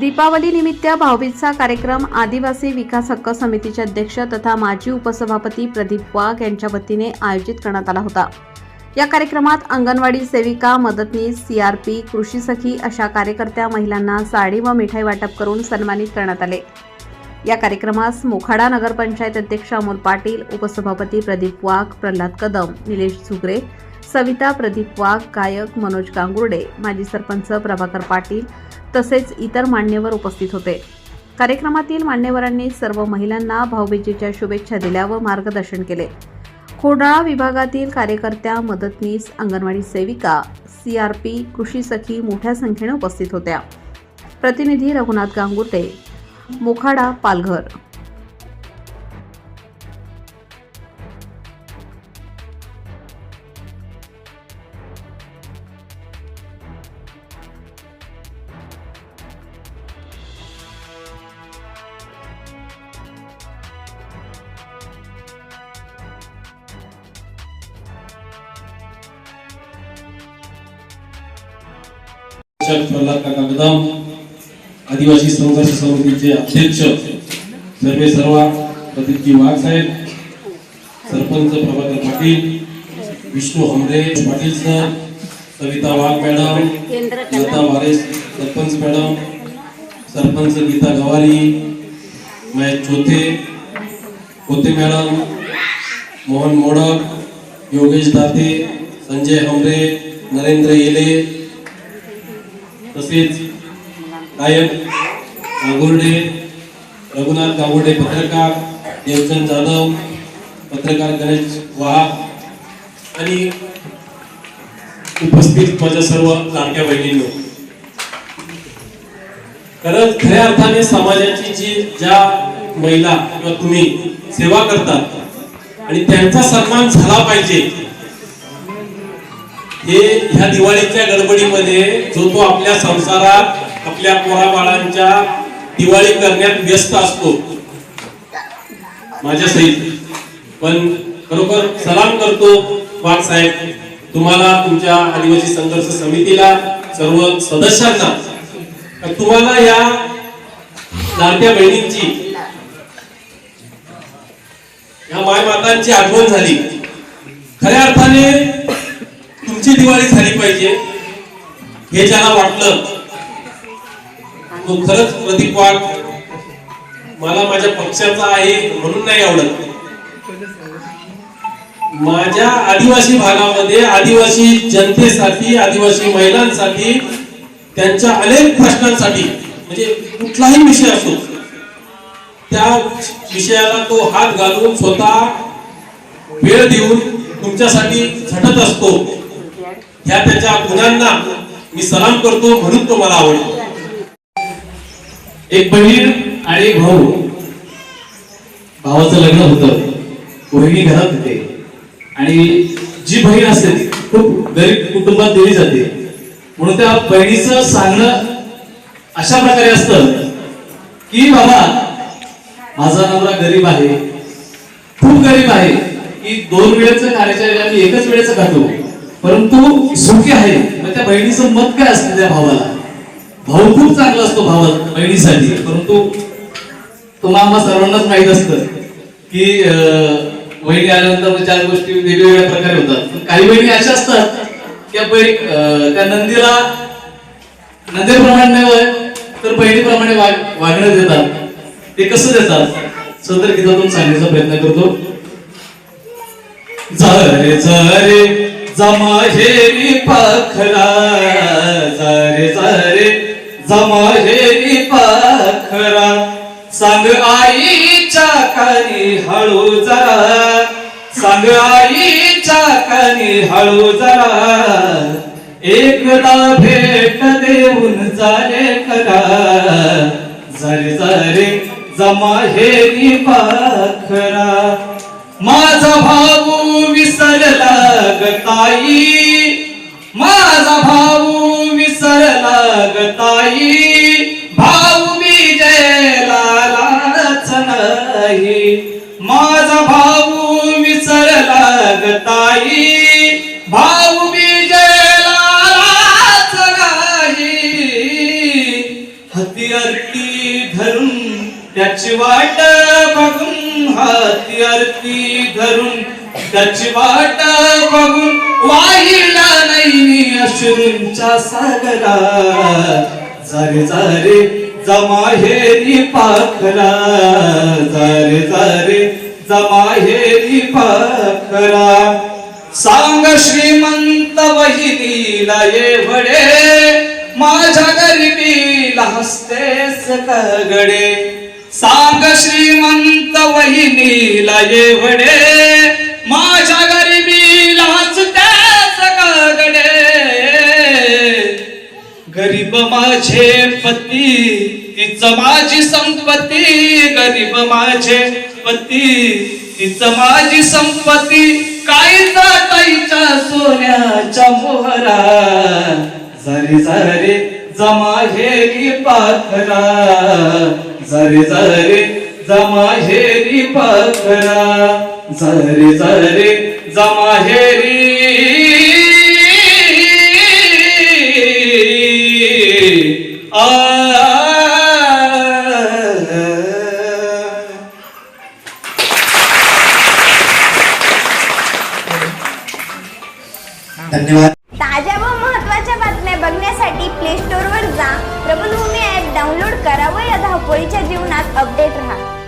दीपावली निमित्त भाऊबीजचा कार्यक्रम आदिवासी विकास हक्क समितीचे अध्यक्ष तथा माजी उपसभापती प्रदीप वाघ यांच्या वतीने आयोजित करण्यात आला होता. या कार्यक्रमात अंगणवाडी सेविका मदतनीस सीआरपी कृषी सखी अशा कार्यकर्त्या महिलांना साडी व मिठाई वाटप करून सन्मानित करण्यात आले. या कार्यक्रमास मोखाडा नगरपंचायत अध्यक्ष अमोल पाटील उपसभापती प्रदीप वाघ प्रल्हाद कदम निलेश झुगरे सविता प्रदीप वाघ गायक मनोज गांगुर्डे माजी सरपंच प्रभाकर पाटील तसेच इतर मान्यवर उपस्थित होते. कार्यक्रमातील मान्यवरांनी सर्व महिलांना भाऊबीजेच्या शुभेच्छा दिल्या व मार्गदर्शन केले. खोडाळा विभागातील कार्यकर्त्या मदतनीस अंगणवाडी सेविका सीआरपी कृषी सखी मोठ्या संख्येने उपस्थित होत्या. प्रतिनिधी रघुनाथ गांगुर्डे मोखाडा पालघर. अध्यक्ष प्रल्हाद काका कदम आदिवासी संघर्ष समितीचे अध्यक्ष सर्वे सर्वा प्रदीपजी वाघ साहेब sarpanch Prabhakar Patil Vishnu Hamre Patil sir Savita Wagh madam Lata Ware sarpanch madam sarpanch Geeta Gawari Mahesh Chothe Kote madam Mohan Modak Yogesh Date Sanjay Hamre Narendra Yele तसेच गायक नागुर्डे रघुनाथ गावडे पत्रकार देवचंद जाधव पत्रकार गणेश वाघ आणि उपस्थित माझ्या सर्व लाडक्या बहिणींनो. खरंच खऱ्या अर्थाने समाजाची जी ज्या महिला किंवा तुम्ही सेवा करतात आणि त्यांचा सन्मान झाला पाहिजे हे ह्या दिवाळीच्या गडबडीमध्ये जो तो आपल्या संसारात आपल्या पोराबाळांच्या दिवाळी करण्यात व्यस्त असतो. माझ्या सहित. पण खरोखर सलाम करतो वाघ साहेब तुम्हाला तुमच्या आदिवासी संघर्ष समितीला सर्व सदस्यांना. तुम्हाला या लाडक्या बहिणींची या मायमातांची आठवण झाली. खऱ्या अर्थाने कशी दिवाळी झाली पाहिजे हे ज्याला वाटलं. तो खरंच प्रदीप वाघ मला माझ्या पक्षाचा आहे म्हणून नाही आवडत. माझ्या आदिवासी भागामध्ये आदिवासी जनतेसाठी आदिवासी महिलांसाठी त्यांच्या अनेक प्रश्नांसाठी म्हणजे कुठलाही विषय असो त्या विषयाला तो हात घालून स्वतः वेळ देऊन तुमच्यासाठी झटत असतो. ह्या त्याच्या गुणांना मी सलाम करतो म्हणून तो मला आवडतो. एक बहीण आणि एक भाऊ. भावाचं लग्न होतं. बहिणी घरात होते. आणि जी बहीण असते ती खूप गरीब कुटुंबात दिली जाते. म्हणून त्या बहिणीचं सांगणं अशा प्रकारे असतं की बाबा माझा नवरा गरीब आहे. खूप गरीब आहे. की दोन वेळेचं खाण्याच्या आम्ही एकच वेळेचं खातो. परंतु सुखी आहे. मग त्या बहिणीचं मत काय असतं त्या भावाला? भाऊ खूप चांगला असतो भावा बहिणीसाठी. परंतु तुम्हाला आम्हा सर्वांनाच माहीत असतं की बहिणी आल्यानंतर मग चार गोष्टी वेगवेगळ्या प्रकारे होतात. पण काही बहिणी अशा असतात की त्या बही- त्या नंदीला नंदीप्रमाणे नाही तर बहिणीप्रमाणे वागणं देतात. ते कसं देतात? सदर गीतातून सांगण्याचा प्रयत्न करतो. झरे झरे जमाहेरी पाखरा झरे झरे जमाहेरी पाखरा. सांग आईच्या कानी हळू जरा सांग आईच्या कानी हळू जरा. एकदा भेट देऊन जाले करा. झरे झरे जमाहेरी पाखरा. माझा भा गताई माझा भाऊ विसरला गताई भाऊ विजयला लाच नाही. माझा भाऊ विसरला गताई भाऊ विजयला लाच नाही धरून त्याची वाट बघून हाती अर्थी धरून त्याची वाट बघून वाहिला नाही अश्रूंच्या सागरा जारे जारे जमाहेरी पाखरा जारे जारे जमाहेरी पाखरा. सांग श्रीमंत वहिनीला एवढे माझ्या गरिबीला हसतेस सगडे सांग श्रीमंत वहिनीला एवढे माझ्या गरिबीला हसतेस कगडे गरीब माझे पती तिच माझी संपत्ती. गरीब माझे पती तिच माझी संपत्ती. काहीच ताईच्या सोन्याच्या मोहरा. जरे जरे जमाहेरी पाखरा. जरे जरे जमाहेरी पाखरा. जरे जरे जमाहेरी आ धन्यवाद ताज्या व महत्त्वाच्या बातम्या बघण्यासाठी प्ले स्टोअरवर जा प्रबलभूमी ॲप डाउनलोड करा व या धावपळीच्या जीवनात अपडेट राहा